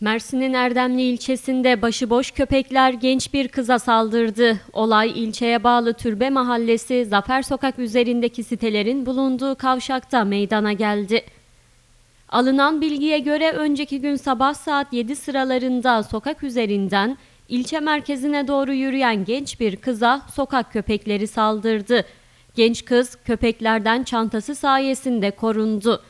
Mersin'in Erdemli ilçesinde başıboş köpekler genç bir kıza saldırdı. Olay ilçeye bağlı Türbe Mahallesi Zafer Sokak üzerindeki sitelerin bulunduğu kavşakta meydana geldi. Alınan bilgiye göre önceki gün sabah saat 7 sıralarında sokak üzerinden ilçe merkezine doğru yürüyen genç bir kıza sokak köpekleri saldırdı. Genç kız köpeklerden çantası sayesinde korundu.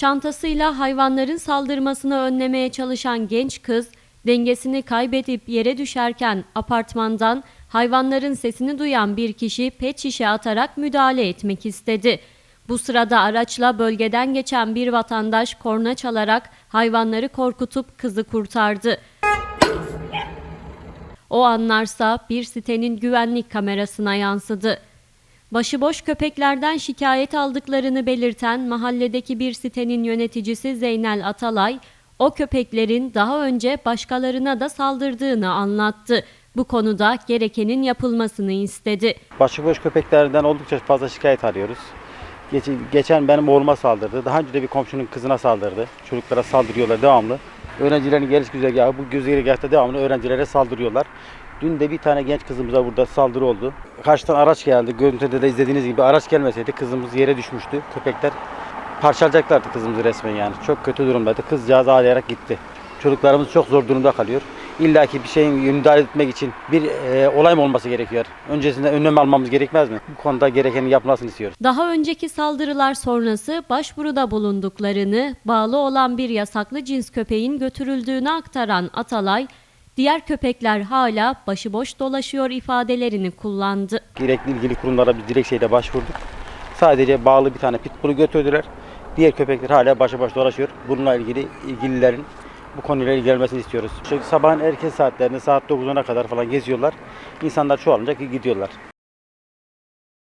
Çantasıyla hayvanların saldırmasını önlemeye çalışan genç kız dengesini kaybedip yere düşerken apartmandan hayvanların sesini duyan bir kişi pet şişe atarak müdahale etmek istedi. Bu sırada araçla bölgeden geçen bir vatandaş korna çalarak hayvanları korkutup kızı kurtardı. O anlarsa bir sitenin güvenlik kamerasına yansıdı. Başıboş köpeklerden şikayet aldıklarını belirten mahalledeki bir sitenin yöneticisi Zeynel Atalay, o köpeklerin daha önce başkalarına da saldırdığını anlattı. Bu konuda gerekenin yapılmasını istedi. Başıboş köpeklerden oldukça fazla şikayet alıyoruz. Geç- Geçen benim oğluma saldırdı. Daha önce de bir komşunun kızına saldırdı. Çocuklara saldırıyorlar devamlı. Öğrencilerin geliş güzergahı bu güzergahta devamlı öğrencilere saldırıyorlar. Dün de bir tane genç kızımıza burada saldırı oldu. Karşıdan araç geldi. Görüntüde de izlediğiniz gibi araç gelmeseydi kızımız yere düşmüştü. Köpekler parçalayacaklardı kızımızı resmen yani. Çok kötü durumdaydı. Kızcağız ağlayarak gitti. Çocuklarımız çok zor durumda kalıyor. İlla ki bir şeyin müdahale etmek için bir e, olay mı olması gerekiyor? Öncesinde önlem almamız gerekmez mi? Bu konuda gerekenin yapılmasını istiyoruz. Daha önceki saldırılar sonrası başvuruda bulunduklarını, bağlı olan bir yasaklı cins köpeğin götürüldüğünü aktaran Atalay, diğer köpekler hala başıboş dolaşıyor ifadelerini kullandı. Gerekli ilgili kurumlara bir dilekçeyle başvurduk. Sadece bağlı bir tane pitbull'u götürdüler. Diğer köpekler hala başa baş dolaşıyor. Bununla ilgili ilgililerin bu konuyla ilgilenmesini istiyoruz. Çünkü sabahın erken saatlerinde saat 9'una kadar falan geziyorlar. İnsanlar çoğalınca gidiyorlar.